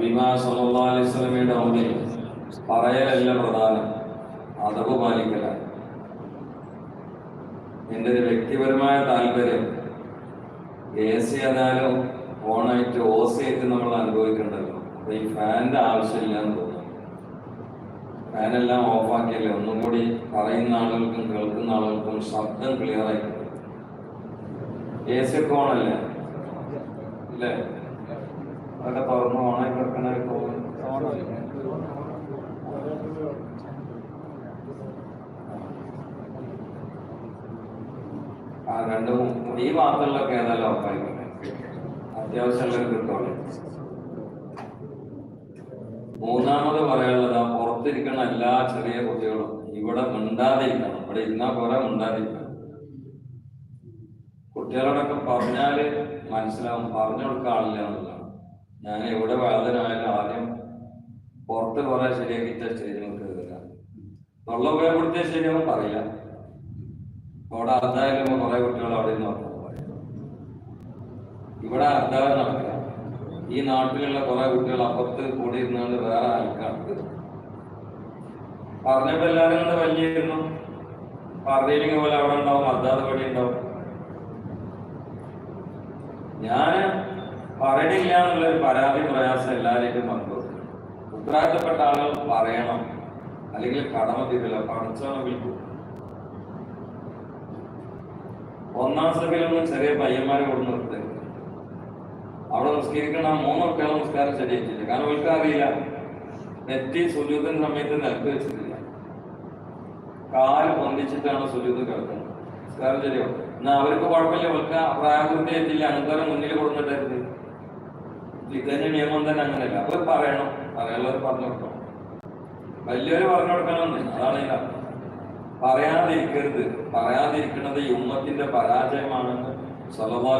ഹബീബ സല്ലല്ലാഹു അലൈഹി വസല്ലമയുടെ മുമ്പിൽ പറയലല്ല പ്രധാനം അതവ് പാലിക്കലാണ് എന്റെ ഒരു വ്യക്തിപരമായ താല്പര്യം എ സി ആയാലും ഓണായിട്ട് ഓ സി ആയിട്ട് നമ്മൾ അനുഭവിക്കേണ്ടല്ലോ. അപ്പൊ ഈ ഫാനിന്റെ ആവശ്യമില്ല എന്ന് തോന്നുന്നു. ഫാനെല്ലാം ഓഫാക്കിയല്ലേ? ഒന്നും കൂടി പറയുന്ന ആളുകൾക്കും കേൾക്കുന്ന ആളുകൾക്കും ശബ്ദം ക്ലിയർ ആയിട്ടുണ്ട്. എ സി ഒക്കെ ഓണല്ലേ? ഇല്ലേ? അതൊക്കെ തുറന്ന് ഓണായി കിടക്കണൊക്കെ തോന്നുന്നു ആ രണ്ടും ഈ ഏതായാലും അത്യാവശ്യമുള്ള മൂന്നാമത് പറയാനുള്ളത് ആ പുറത്തിരിക്കുന്ന എല്ലാ ചെറിയ കുട്ടികളും ഇവിടെ മിണ്ടാതിരിക്കണം. ഇവിടെ ഇരുന്നാ പോരാ മിണ്ടാതിരിക്കണം. കുട്ടികളോടൊക്കെ പറഞ്ഞാൽ മനസ്സിലാവും പറഞ്ഞു കൊടുക്കാൻ ആളില്ല എന്നുള്ളതാണ് ഞാൻ എവിടെ വേദനായാലും ആദ്യം പുറത്ത് കുറെ ശരിയാക്കി സ്റ്റേജിൽ കയറുക തൊള്ള ഉപയോഗപ്പെടുത്തിയ ശരിയാവും പറയില്ല. അവിടെ അർദ്ധായാലും കുറെ കുട്ടികൾ അവിടെ നിന്ന് ഇവിടെ അർദ്ധാവ് നടക്കില്ല. ഈ നാട്ടിലുള്ള കുറെ കുട്ടികൾ അപ്പുറത്ത് കൂടി ഇരുന്നുകൊണ്ട് വേറെ ആൾക്കാർക്ക് പറഞ്ഞപ്പോ എല്ലാവരും വലിയ വലിയിരുന്നു പറഞ്ഞില്ലെങ്കിൽ പോലെ അവിടെ ഉണ്ടാവും അർദ്ധാത് പടി ഉണ്ടാവും ഞാൻ പറയണില്ല എന്നുള്ളൊരു പരാതി പ്രയാസം എല്ലാവരേക്കും പങ്കു ഉത്തരവാദിത്തപ്പെട്ട ആളുകൾ പറയണം. അല്ലെങ്കിൽ കടമ തീരില്ല. വിളിക്കും ഒന്നാം സഭയിലൊന്നും ചെറിയ പയ്യന്മാരെ കൊണ്ട് നിർത്തി അവിടെ നിസ്കരിക്കണ മൂന്ന് കുട്ടികളെ നിസ്കാരം ശരിയായിട്ടില്ല. കാരണം അവർക്ക് അറിയില്ല. നെറ്റി സുജൂതൻ സമയത്ത് നിലത്ത് വെച്ചിട്ടില്ല. കാൽ പൊന്തിച്ചിട്ടാണ് സുജൂത് കിടക്കുന്നത്. നിസ്കാരം ശരിയാവും. എന്നാ അവർക്ക് കുഴപ്പമില്ല. അവർക്ക് പ്രായപൂർത്തി ആയിട്ടില്ല അനന്തരം മുന്നിൽ കൊടുത്തിട്ടായിരുന്നു ഇതിന്റെ നിയമം തന്നെ അങ്ങനെയല്ല. അവർ പറയണം. പറയാനുള്ളവർ പറഞ്ഞു കൊടുക്കണം. വലിയവര് പറഞ്ഞു കൊടുക്കണമെന്ന് അതാണ് ഇതിന്റെ അർത്ഥം. പറയാതിരിക്കരുത്. പറയാതിരിക്കുന്നത് യുമ്മത്തിന്റെ പരാജയമാണെന്ന്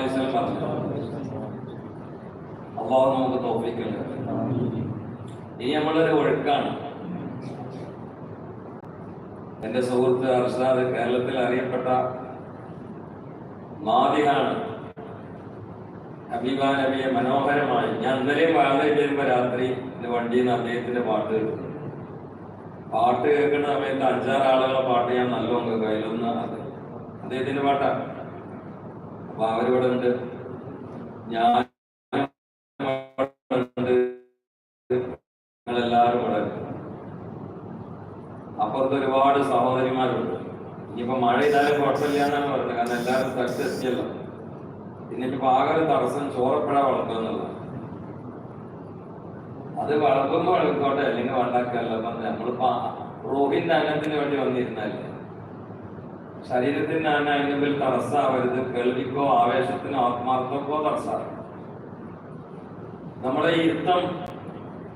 വസല്ലം പറഞ്ഞു. അള്ളാഹു നമുക്ക് തോപ്പിക്കല്ല ഇനി നമ്മളൊരു ഒഴുക്കാണ്. എന്റെ സുഹൃത്ത് അർഷാദ് കേരളത്തിൽ അറിയപ്പെട്ട മാതിയാണ്. നബിയെ മനോഹരമായി. ഞാൻ വാഴയിൽ വരുമ്പോ രാത്രി എന്റെ വണ്ടിയിൽ നിന്ന് അദ്ദേഹത്തിന്റെ പാട്ട് കേൾക്കുന്നു പാട്ട് കേൾക്കുന്ന സമയത്ത് അഞ്ചാറ് ആളുകളെ പാട്ട് ഞാൻ നല്ലോണം കേൾക്കും. അതിലൊന്ന് അത് അദ്ദേഹത്തിന്റെ പാട്ടാണ് അപ്പൊ അവരിവിടെ ഉണ്ട്. ഞാൻ. അപ്പുറത്ത് ഒരുപാട് സഹോദരിമാരുണ്ട്. ഇനിയിപ്പോ മഴ ചെയ്താലും കുഴപ്പമില്ല എന്നാണ് പറഞ്ഞത്. കാരണം എല്ലാവരും സക്സസ് എത്തിയല്ലോ പിന്നെ പാകം തടസ്സം ചോറപ്പഴ വളർത്തുക അത് വളർത്തുമ്പോ വളർത്തോട്ടെ അല്ലെങ്കിൽ വളർത്താക്കല്ല നമ്മൾ റോഹിന്റെ അന്നത്തിന് വേണ്ടി വന്നിരുന്നല്ലേ ശരീരത്തിന് തന്നെ അതിന് മുമ്പിൽ തടസ്സാവരുത്. കേൾവിക്കോ ആവേശത്തിനോ ആത്മാർത്ഥക്കോ തടസ്സാവരുത്. ഈ യുദ്ധം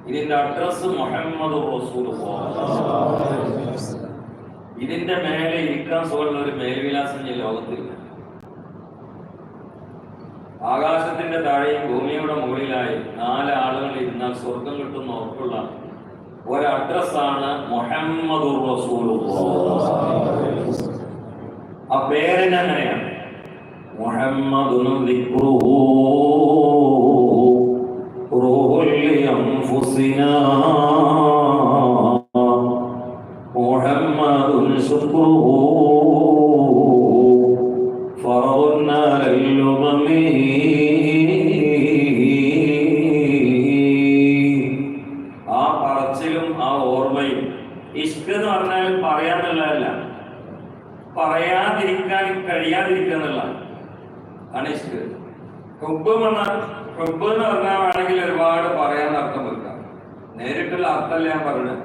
ഇതിന്റെ അഡ്രസ് മുഹമ്മദ് ഇതിന്റെ മേലെ ഇരിക്കാൻ സുഖമുള്ള ഒരു മേൽവിലാസം ഈ ലോകത്തില്ല ആകാശത്തിന്റെ താഴെയും ഭൂമിയുടെ മുകളിലായി നാല് ആളുകൾ ഇരുന്നാൽ സ്വർഗം കിട്ടുന്ന ഉറപ്പുള്ള ഒരു അഡ്രസ്സാണ് മുഹമ്മദ് ആ പേരിന് അങ്ങനെയാണ്. മുഹമ്മദ് മുഹമ്മദ് ശുക്രുഹു ആണ് ഇഷ്ക് ഹുബ് എന്ന് പറഞ്ഞാൽ വേണമെങ്കിൽ ഒരുപാട് പറയാൻ അർത്ഥം വെക്കാം നേരിട്ടുള്ള അർത്ഥമല്ല ഞാൻ പറഞ്ഞത്.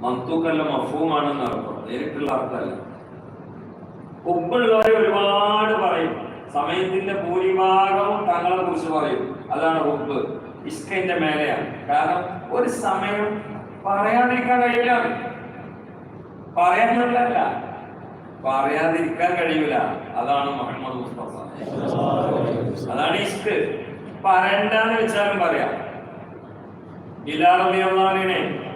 മന്തുക്കല്ല മഫൂമാണെന്ന് അർത്ഥം. നേരിട്ടുള്ള അർത്ഥമല്ല. ഹുബുള്ളവരെ ഒരുപാട് പറയും. സമയത്തിന്റെ ഭൂരിഭാഗവും തങ്ങളെ കുറിച്ച് പറയും. അതാണ് ഹുബ് ഇഷ്കന്റെ മേലെയാണ്. കാരണം ഒരു സമയം പറയാതിരിക്കാൻ കഴിയില്ല പറയാനുള്ളതല്ല പറയാതിരിക്കാൻ കഴിയൂല. അതാണ് മുഹമ്മദ് മുസ്തഫ. അതാണ് ഇഷ്ക് പറയണ്ടെന്ന് വെച്ചാലും പറയാം. ബിലാറിനെ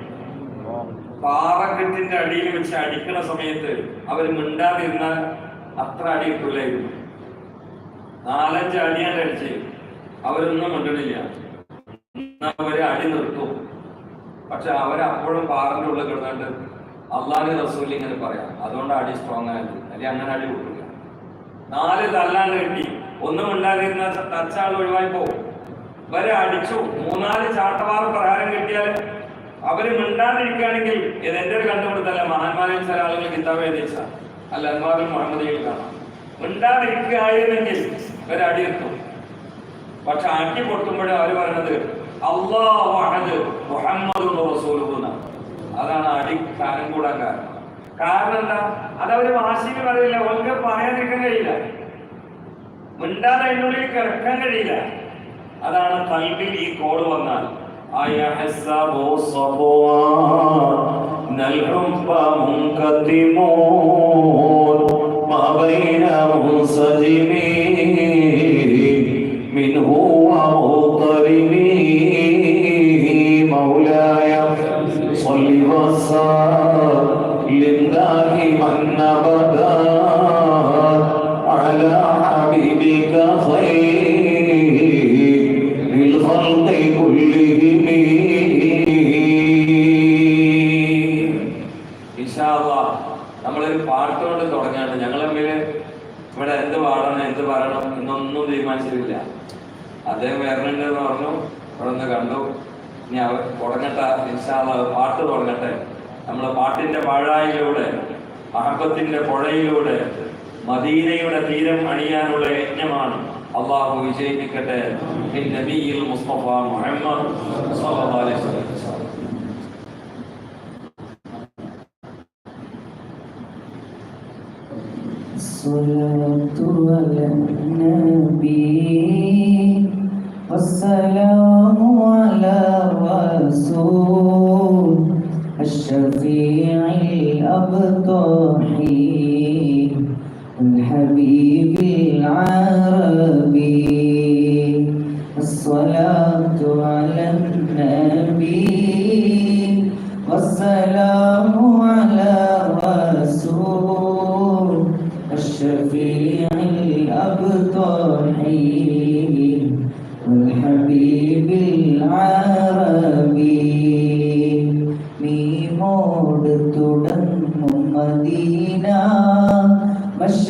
പാറക്കെട്ടിന്റെ അടിയിൽ വെച്ച് അടിക്കുന്ന സമയത്ത് അവർ മിണ്ടാതിരുന്നാൽ അത്ര അടി കിട്ടില്ലായിരുന്നു നാലഞ്ച് അടിയാണ് അടിച്ച്. അവരൊന്നും മിണ്ടണില്ല. അവർ അടി നിർത്തും. പക്ഷെ അവരപ്പോഴും പാറന്റെ ഉള്ളിൽ കിടന്നിട്ട് അള്ളാഹ് റസൂൽ ഇങ്ങനെ പറയാം. അതുകൊണ്ട് അടി സ്ട്രോങ് ആയത്. അല്ലെങ്കിൽ അങ്ങനെ അടി കൊടുക്കുക. നാല് തല്ലാണ്ട് കിട്ടി. ഒന്നും ഉണ്ടാകുന്ന തച്ചാൾ ഒഴിവായി പോകും ഇവരെ അടിച്ചു. മൂന്നാൽ ചാട്ടവാർ പ്രകാരം കിട്ടിയാൽ അവർ മിണ്ടാതിരിക്കുകയാണെങ്കിൽ ഇത് എന്റെ ഒരു കണ്ടുപിടുത്തല്ല മഹാന്മാരിൽ ചില ആളുകൾ കിതാബ് എഴുതിച്ച അല്ല അന്മാരിൽ മുഹമ്മദിയിൽ കാണാം. മിണ്ടാതിരിക്കുകയായിരുന്നെങ്കിൽ ഇവരെ അടിയെത്തും. പക്ഷെ അടി പൊട്ടുമ്പോഴേ അവർ പറയുന്നത് അള്ളാഹു മുഹമ്മദ് റസൂലുഹുന്ന അതാണ് അടി കാരം കൂടാൻ കാരണം കാരണം എന്താ അതവര് വാശിയിൽ പറയില്ല ഓർക്ക് പറയാതിരിക്കാൻ കഴിയില്ല മിണ്ടാതെ അതിനുള്ളിൽ കിടക്കാൻ കഴിയില്ല അതാണ് കൽബിൽ ഈ കോഡ് വന്നാൽ أيحسب صفوان الحب منكتمون ما بين منسجمين منه وسلم دائما ابدا على حبيبك خير للخلق كلهم ഇൻഷാല്ലാ നമ്മളൊരു പാട്ടുകൊണ്ട് തുടങ്ങാണ് ഞങ്ങൾ തമ്മിൽ ഇവിടെ എന്ത് പാടണം എന്ത് പറയണം എന്നൊന്നും തീരുമാനിച്ചിട്ടില്ല അദ്ദേഹം വരണുണ്ടെന്ന് പറഞ്ഞു ഇവിടെ ഒന്ന് കണ്ടു ഇനി അവർ തുടങ്ങട്ടെ ഇൻഷാല്ലാ പാട്ട് തുടങ്ങട്ടെ നമ്മളെ പാട്ടിന്റെ പാഴായിലൂടെ മഹബത്തിന്റെ പുഴയിലൂടെ മദീനയുടെ തീരം അണിയാനുള്ള യജ്ഞമാണ് അള്ളാഹു വിജയിപ്പിക്കട്ടെ ബിൻ നബിയിൽ മുസ്തഫ മുഹമ്മദ് സ്വല്ലല്ലാഹു അലൈഹി വസല്ലം الصلاة على النبي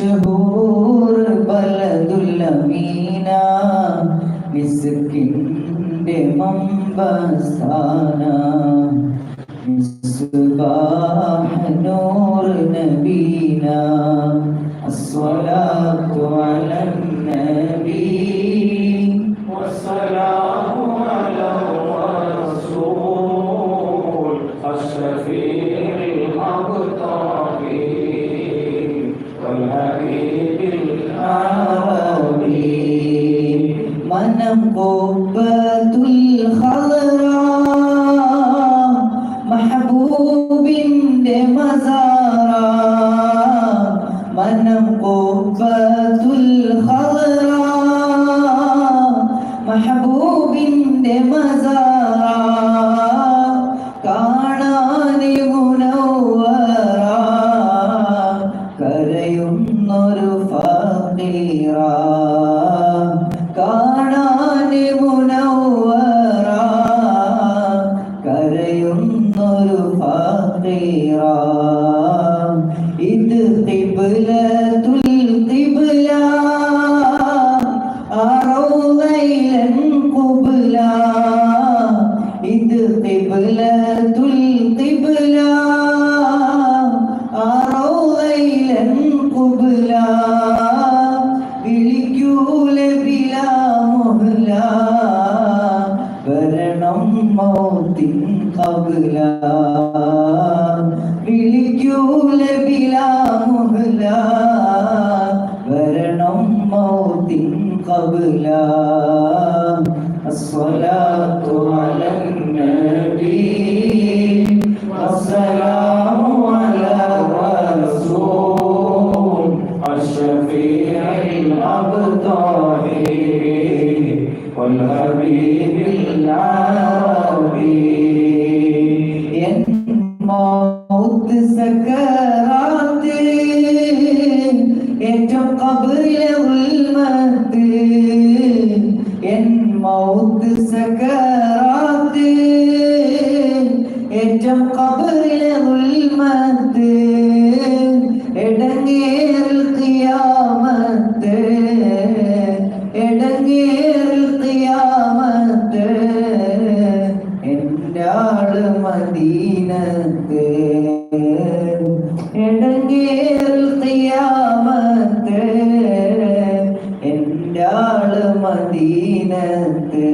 മഷ്ഹൂർ ബലദുല്ലമീന മിസ്കിന്റെ മമ്പസാന. മിസ്ബാഹ നൂർ നബീന അസ്വലാത്തു അലൻ നബീ. ഇത് ഖിബ്ലത്തുൽ والحبيب العربي Medina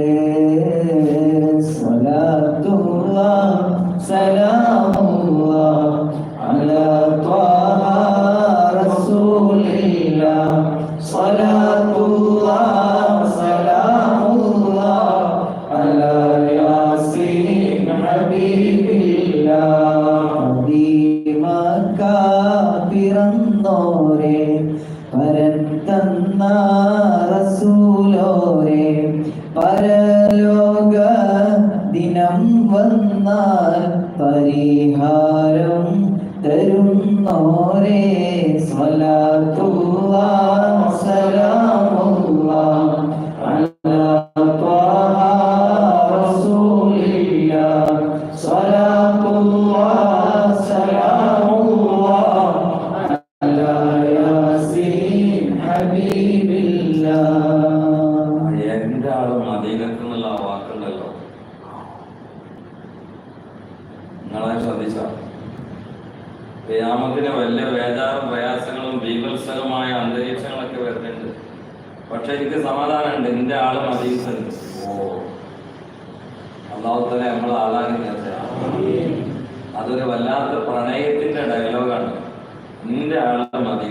করে সলা അതൊരു വല്ലാത്ത പ്രണയത്തിന്റെ ഡയലോഗാണ്. നിന്റെ ആളെ മതി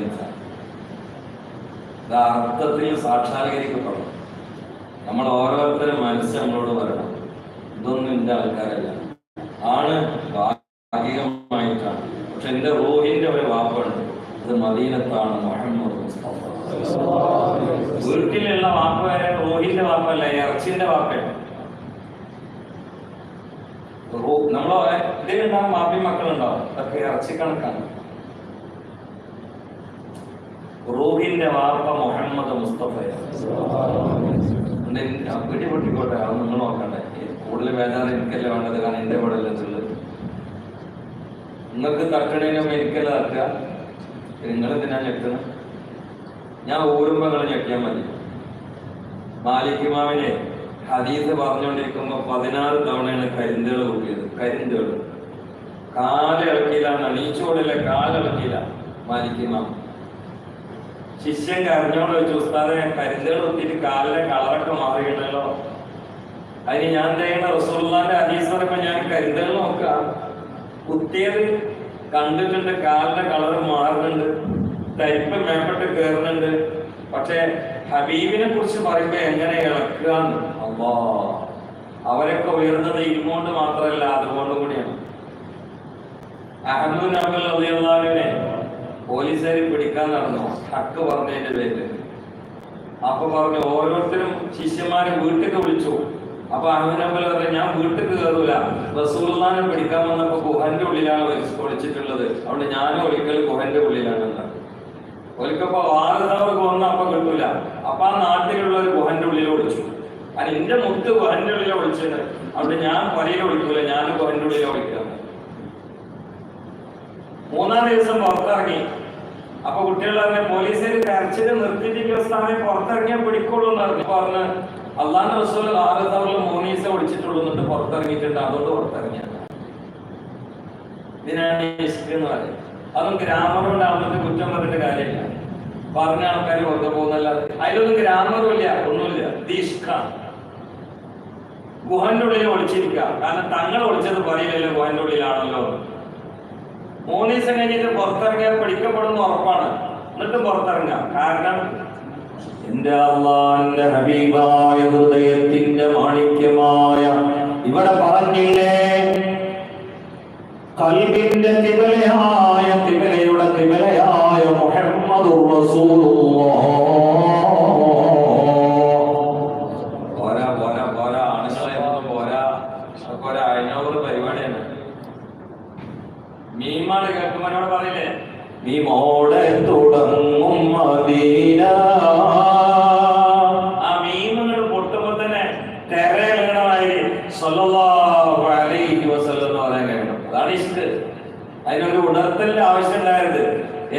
ഇത് അർത്ഥത്തിൽ സാക്ഷാത്കരിക്കപ്പെടണം നമ്മൾ ഓരോരുത്തരും മനസ്സ് നമ്മളോട് പറയണം. ഇതൊന്നും എന്റെ ആൾക്കാരല്ല. ആണ് ഭാഗികമായിട്ടാണ്. പക്ഷെ എന്റെ റോഹിന്റെ ഒരു വാപ്പുണ്ട് അത് മദീനത്താണ് മുഹമ്മദ് മുസ്തഫ. വീട്ടിലുള്ള വാപ്പ വരെ റോഹിന്റെ വാപ്പല്ല ഇറച്ചിന്റെ വാക്കല്ല നമ്മളെ ഇതിലുണ്ടാവും മാപ്പി മക്കളുണ്ടാവും. അതൊക്കെ ഇറച്ചി കണക്കാണ്. റൂഹിന്റെ വാപ്പ മുഹമ്മദ് മുസ്തഫയാണ്. വീട്ടിൽ പൊട്ടിക്കോട്ടെ അത് നിങ്ങൾ നോക്കണ്ടേ. കൂടുതൽ വേദന എനിക്കല്ലേ വേണ്ടത്? കാരണം എന്റെ ഇവിടെ ഉള്ളത്. നിങ്ങൾക്ക് തട്ടണേനും എനിക്കല്ല തട്ടുക? നിങ്ങൾ എന്തിനാ ഞെട്ടണം ഞാൻ ഓടുമ്പോൾ നിങ്ങൾ ഞെട്ടിയാൽ മതി. മാലിക് മാവിനെ ഹദീസ് പറഞ്ഞുകൊണ്ടിരിക്കുമ്പോൾ പതിനാറ് തവണയാണ് കരിന്തേൾ കൂട്ടിയത് കരിന്തേൾ കാലിളക്കിയിലാണ് നീച്ചോടില്ല കാലിളക്കിയില്ല. മാലിക് മാം ശിഷ്യൻ കരഞ്ഞോണ്ട് വെച്ചു ഉസ്താദെ കരിന്തുകൾ കുത്തിയിട്ട് കാലിലെ കളറൊക്കെ മാറിയിട്ടല്ലോ അതിന് ഞാൻ ചെയ്യുന്ന റസൂള്ളാന്റെ ഹദീസ് പറയുമ്പോ ഞാൻ കരിന്തുകൾ നോക്കുക കുത്തിയത് കണ്ടിട്ടുണ്ട് കാലിന്റെ കളർ മാറുന്നുണ്ട്. തരിപ്പ് മേപ്പെട്ട് കയറുന്നുണ്ട് പക്ഷെ ഹബീബിനെ കുറിച്ച് പറയുമ്പോ എങ്ങനെ ഇളക്കുക അള്ളാ അവരൊക്കെ ഉയർന്നത് ഇരുമോണ്ട് മാത്രമല്ല അതുകൊണ്ടും കൂടിയാണ്. അഹമ്മദ് നബൽ പോലീസുകാർ പിടിക്കാൻ നടന്നു. ഹക്ക് പറഞ്ഞതിന്റെ പേര് അപ്പൊ പറഞ്ഞു ഓരോരുത്തരും ശിഷ്യന്മാരെ വീട്ടിലേക്ക് വിളിച്ചു. അപ്പൊ അഹമ്മദ് പറഞ്ഞു ഞാൻ വീട്ടിൽ കയറൂല റസൂൽനെ പിടിക്കാൻ വന്നപ്പോ ഗുഹന്റെ ഉള്ളിലാണ് ഒളിച്ച് ഒളിച്ചിട്ടുള്ളത് അതുകൊണ്ട് ഞാനും ഒളിക്കൽ ഗുഹന്റെ ഉള്ളിലാണെന്ന്. ഒരിക്കപ്പോ വാർത്തവർക്ക് വന്ന അപ്പൊ കിട്ടൂല. അപ്പൊ ആ നാട്ടിലുള്ള ഒരു ഗുഹന്റെ ഉള്ളിൽ ഒളിച്ചു. അത് എന്റെ മുത്ത് ഗുഹന്റെ ഉള്ളിൽ ഒളിച്ചത്. അവിടെ ഞാൻ പൊരയിൽ ഒളിക്കൂല ഞാൻ ഗുഹന്റെ ഉള്ളിൽ ഒളിക്കാം മൂന്നാം ദിവസം പുറത്തിറങ്ങി. അപ്പൊ കുട്ടികൾ പറഞ്ഞ പോലീസുകാർ കരച്ചിൽ നിർത്തിയിട്ട് സ്ഥാനം പുറത്തിറങ്ങിയാൽ പിടിക്കുള്ളൂ എന്ന് പറഞ്ഞു. പറഞ്ഞ് അള്ളാന്റെ റസൂൽ ആറ് തവറിൽ മൂന്ന് ദിവസം ഒളിച്ചിട്ടുള്ളൂ എന്നിട്ട് പുറത്തിറങ്ങിയിട്ടുണ്ട്. അതുകൊണ്ട് പുറത്തിറങ്ങിയ ഇതിനാണ് എന്ന് പറയുന്നത്. അതും ഗ്രാമർ ഉണ്ടാവുന്നത് കുറ്റം പറഞ്ഞിട്ട് കാര്യമില്ല. പറഞ്ഞ ആൾക്കാർ വെറുതെ പോകുന്നല്ല അതിലൊന്നും ഗ്രാമറും ഇല്ല ഒന്നുമില്ല. ദീഷ്ക. ഗുഹന്റെ ഉള്ളിൽ ഒളിച്ചിരിക്കുക. കാരണം തങ്ങൾ ഒളിച്ചത് പറയില്ലല്ലോ ഗുഹന്റെ ഉള്ളിലാണല്ലോ. മൂന്ന് ദിവസം കഴിഞ്ഞിട്ട് പുറത്തിറങ്ങിയാൽ പിടിക്കപ്പെടുന്ന ഉറപ്പാണ്. എന്നിട്ട് പുറത്തിറങ്ങാം കാരണം എന്റെ അള്ളാന്റെ ഹബീബായ ഹൃദയത്തിന്റെ മാണിക്യമായ ഇവിടെ പറഞ്ഞില്ലേ? കൽബിന്റെ തിബലയായ തിബലയുടെ തിബലയായ മുഹമ്മദ് പോരാ പോരാ പോരാ ആണുങ്ങളെ ഒന്നും പോരാ അതൊക്കെ ഒരു അയഞ്ഞോറ് പരിപാടിയാണ് മീമാണ് കേൾക്കുമ്പോനോട് പറയില്ലേ മീമോടെ തുടങ്ങും മദീന ആ മീമുകൾ പൊട്ടുമ്പോ തന്നെ തെരയിടണമായി സല്ലല്ലാഹു അലൈഹി വസല്ലം എന്ന് പറയാൻ കഴിയണം അതാണ് ഇഷ്ക് അതിനൊരു ഉണർത്തലിന്റെ ആവശ്യം ഉണ്ടായത്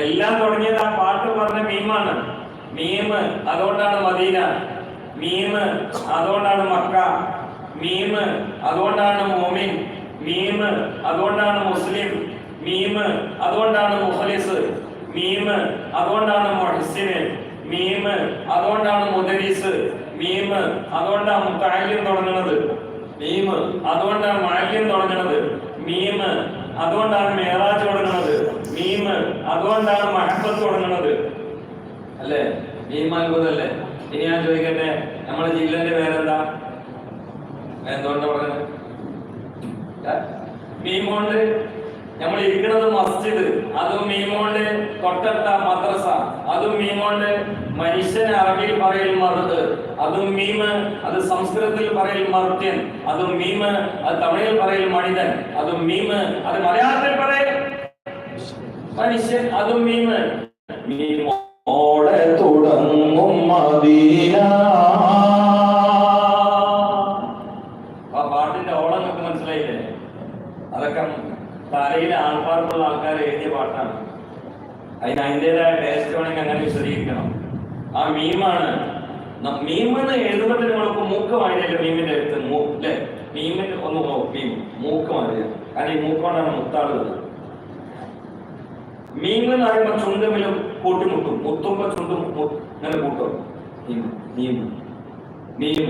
എല്ലാം തുടങ്ങിയത് ആ പാട്ട് പറഞ്ഞ മീമാണ് മീമ് അതുകൊണ്ടാണ് മദീന മീമ് അതുകൊണ്ടാണ് മക്ക. മീമ് അതുകൊണ്ടാണ് മോമിൻ. മീമ് അതുകൊണ്ടാണ് മുസ്ലിം. മീമ് അതുകൊണ്ടാണ് മുഖലിസ്. മീമ് അതുകൊണ്ടാണ് മൊഹസിന് മീമ് അതുകൊണ്ടാണ് മുദരീസ്. മീമ് അതുകൊണ്ടാണ് മുത്താല്യം തുടങ്ങുന്നത്. മീമ് അതുകൊണ്ടാണ് മാല്യം തുടങ്ങുന്നത്. മീമ് അതുകൊണ്ടാണ് മേറാജ് തുടങ്ങുന്നത്. മീമ് അതുകൊണ്ടാണ് മഹബത്ത് തുടങ്ങുന്നത്. അല്ലേ? മീം അത്ഭുതല്ലേ ഇനി ഞാൻ ചോദിക്കട്ടെ? നമ്മുടെ ജില്ലന്റെ പേരെന്താ? എന്തുകൊണ്ട് പറഞ്ഞത് മീമോണ്ട് നമ്മൾ ഇരിക്കുന്നത് മസ്ജിദ്. അതും മീമോണ്ട് തൊട്ടത്ത തൊട്ടടുത്ത മദ്രസ. അതും മീമോണ്ട് മനുഷ്യൻ അറബിയിൽ പറയൽ മറുത് അതും മീമ് അത് സംസ്കൃതത്തിൽ പറയൽ മർത്യൻ. അതും മീമ് അത് തമിഴിൽ പറയൽ മണിതൻ. അതും മീമ് അത് മലയാളത്തിൽ പറയൽ മനുഷ്യൻ. അതും മീമ് മീമോടെ തുടങ്ങും മദീന. തലയിലെ ആൾക്കാർക്കുള്ള ആൾക്കാർ എഴുതിയ പാട്ടാണ്. അതിന് അതിന്റെതായ ടേസ്റ്റ് വേണമെങ്കിൽ അങ്ങനെ വിശദീകരിക്കണം. ആ മീമാണ് മീമെന്ന് എഴുതുമ്പോൾ നമ്മൾക്ക് മൂക്ക് വാങ്ങിയല്ലോ മീമിന്റെ അടുത്ത്. അല്ലേ മീമിന്റെ ഒന്ന് മീം മൂക്ക് മാറിയ കാരണം ഈ മൂക്കൊണ്ടാണ് മുത്താളുള്ളത്. എന്ന് പറയുമ്പോൾ ചുണ്ടുമിലും കൂട്ടിമുട്ടും. മുത്തുമ്പോ ചുണ്ടും ഇങ്ങനെ കൂട്ടും. മീം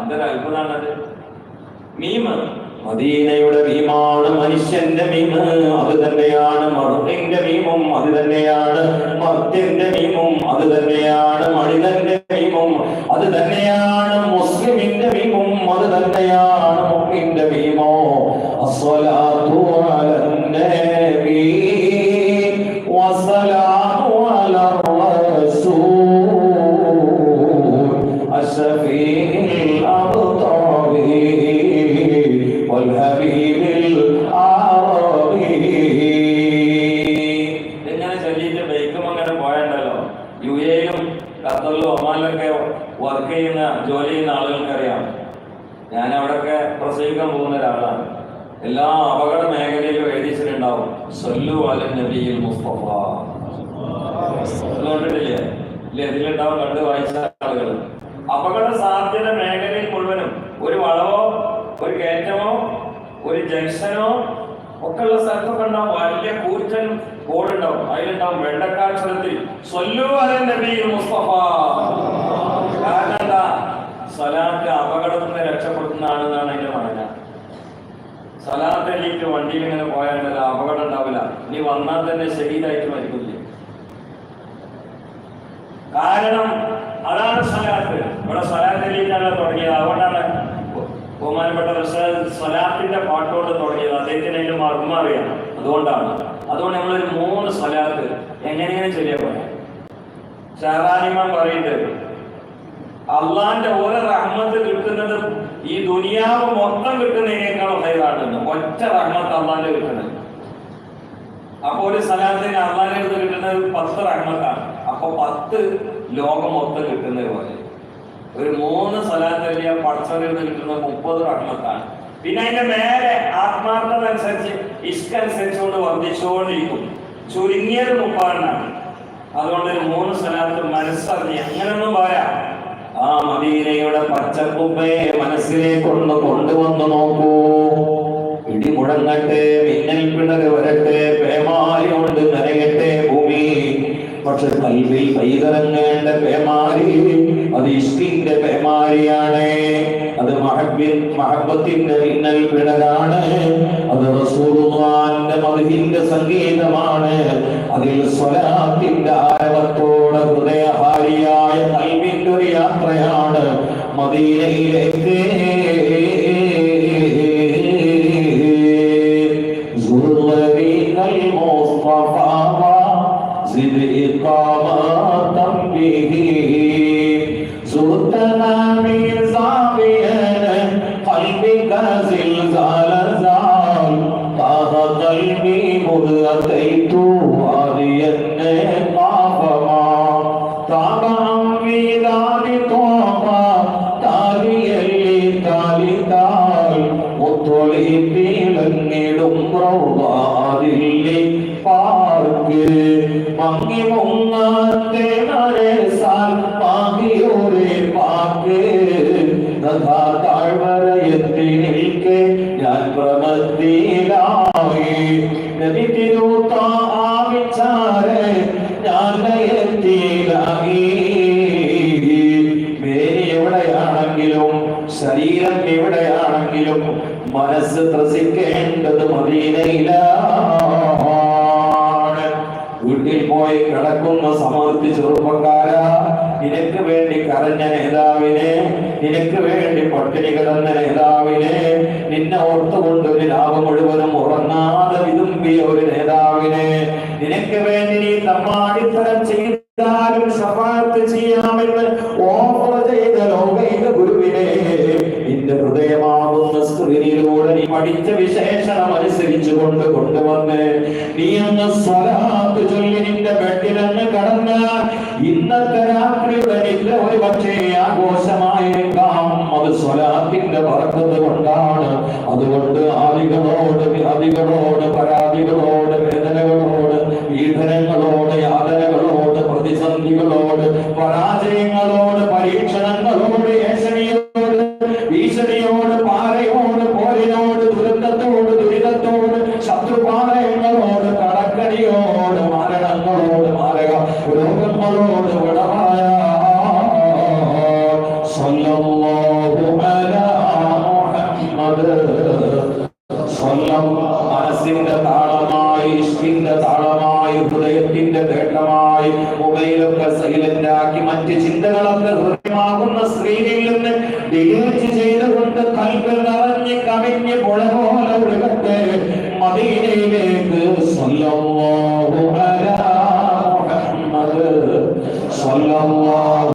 എന്തൊരു അത്ഭുതമാണത് മീമ് മദീനയുടെ മീമാണ് മനുഷ്യന്റെ മീമ് അത് തന്നെയാണ് മറുപിന്റെ മീമും അത് തന്നെയാണ് മർത്യന്റെ മീമും അത് തന്നെയാണ് മണിതന്റെ മീമും അത് തന്നെയാണ് പ്രസംഗിക്കാൻ പോകുന്ന ഒരാളാണ്. എല്ലാ അപകട മേഖലയിലും എഴുതിച്ചിട്ടുണ്ടാവും. സല്ലു കണ്ട് വായിച്ച ആളുകൾ. അപകട സാധ്യത മേഖലയിൽ മുഴുവനും ഒരു വളവോ ഒരു കയറ്റമോ ഒരു ജംഗ്ഷനോ ഒക്കെ ഉള്ള സ്ഥലത്തൊക്കെ ഉണ്ടാവും. വലിയ കൂറ്റൻ കോടുണ്ടാവും അതിലുണ്ടാവും വെള്ളക്കാക്ഷരത്തിൽ സൊല്ലു അല മുസ്തഫ. കാരണം എന്താ സ്വലാത്ത് അപകടത്തിൽ നിന്ന് രക്ഷപ്പെടുത്തുന്നതാണെന്നാണ് അതിന്റെ പറഞ്ഞ സലാത്ത് എണ്ണീറ്റ് വണ്ടിയിൽ ഇങ്ങനെ പോയാൽ അപകടം ഉണ്ടാവില്ല. ഇനി വന്നാൽ തന്നെ ശരീരമായിട്ട് മരിക്കില്ലേ? കാരണം അതാണ് സലാത്ത്. ഇവിടെ സലാത്ത് എണീറ്റാണ് തുടങ്ങിയത്. അതുകൊണ്ടാണ് ബഹുമാനപ്പെട്ട സലാത്തിന്റെ പാട്ടോട് തുടങ്ങിയത്. അദ്ദേഹത്തിന് അതിന്റെ മർമ്മ അറിയാം. അതുകൊണ്ടാണ്. അതുകൊണ്ട് നമ്മളൊരു മൂന്ന് സലാത്ത് എങ്ങനെയാണ് ചെല്ലിയ പോയാൽ ഷഹറാനിമാൻ പറയുന്നുണ്ട് അള്ളാന്റെ ഓരോ റഹ്മത്ത് കിട്ടുന്നത് ഈ ദുനിയാവ് മൊത്തം കിട്ടുന്നതിനേക്കാൾ ഹൈറാണെന്ന് ഒറ്റ റഹ്മത്ത് അള്ളാന്റെ കിട്ടുന്നത്. അപ്പൊ ഒരു സ്ഥലത്തിന് അള്ളാന്റെ അടുത്ത് കിട്ടുന്നത് പത്ത് റഹ്മത്താണ്. അപ്പൊ പത്ത് ലോകം മൊത്തം കിട്ടുന്നത് പോലെ. ഒരു മൂന്ന് സ്ഥലത്തല്ല പടച്ചവരിൽ നിന്ന് കിട്ടുന്ന മുപ്പത് റഹ്മത്താണ്. പിന്നെ അതിന്റെ മേലെ ആത്മാർത്ഥത അനുസരിച്ച് ഇഷ്ക അനുസരിച്ചുകൊണ്ട് വർദ്ധിച്ചുകൊണ്ടിരിക്കും ചുരുങ്ങിയത് മുപ്പാണ് അതുകൊണ്ട് മൂന്ന് സ്ഥലത്ത് മനസ്സറിഞ്ഞ് അങ്ങനെയൊന്നും പോരാ. ആ മദീനയുടെ പച്ചക്കുപ്പയെ മനസ്സിലേക്കൊന്ന് കൊണ്ടുവന്നു നോക്കൂ. ഇടി മുഴങ്ങട്ടെ മിന്നൽ പിണര് വരട്ടെ പേമാരി കൊണ്ട് നനയട്ടെ ഭൂമി. പക്ഷെ കൽവിൽ കൈതറങ്ങേണ്ട പേമാരി അത് ഇഷ്ടിന്റെ പേമാരിയാണ്. അത് മഹബിൻ മഹബത്തിന്റെ മിന്നൽ പിണരാണ്. അത് റസൂലുള്ളാന്റെ മതിന്റെ സംഗീതമാണ്. അതിൽ സ്വലാത്തിന്റെ ആരവത്തോടെ ഹൃദയഹാരിയായ യാത്രയാണ് മദീനയിലേക്ക് മങ്ങി മുങ്ങാത്തെ നരസാൽ പാകിയോരെ പാക്ക്. തഥാ താഴ്വരയെത്തി നിൽക്കെ ഞാൻ പ്രമത്തിയിലായി നബി തിരുത്ത ആവിച്ചാരെ ഞാൻ നയത്തിയിലായി. മേനി എവിടെയാണെങ്കിലും ശരീരം എവിടെയാണെങ്കിലും മനസ്സ് ത്രസിക്കേണ്ടത് മദീനയിലാണ്. പോയി കിടക്കുന്ന സമർത്തി ചെറുപ്പക്കാര. നിനക്ക് വേണ്ടി കരഞ്ഞ നേതാവിനെ നിനക്ക് വേണ്ടി പട്ടിണി കിടന്ന നേതാവിനെ നിന്നെ ഓർത്തുകൊണ്ട് ഒരു ലാഭം മുഴുവനും ഉറങ്ങാതെ വിതുമ്പിയ ഒരു നേതാവിനെ നിനക്ക് വേണ്ടി നീ തമ്മാടിത്തരം ചെയ്താലും സമാപ്തി ചെയ്യാമെന്ന് ഓഫർ ചെയ്ത ലോകൈക ഗുരുവിനെ നിന്റെ ഹൃദയമാകുന്ന സ്ക്രീനിലൂടെ നീ പഠിച്ച വിശേഷണം അനുസരിച്ചു കൊണ്ട് കൊണ്ടുവന്ന് നീ അങ്ങ് സ്വലാത്ത് ചൊല്ലി നിന്റെ ബെഡിലങ്ങ് കടന്നാൽ ഇന്നത്തെ രാത്രിയുടെ നിദ്ര ഒരു പക്ഷേ ആഘോഷമായേക്കാം. അത് സ്വലാത്തിന്റെ പറക്കുന്നത് കൊണ്ടാണ്. അതുകൊണ്ട് ആദികളോട് വ്യാധികളോട് പരാതികളോട് വേദനകളോട് പീഡനങ്ങളോട് യാതനകളോട് പ്രതിസന്ധികളോട് പരാജയങ്ങളോട് പരീക്ഷണങ്ങളോട് ഏഷണിയോട് ഭീഷണിയോട് പാറയോട്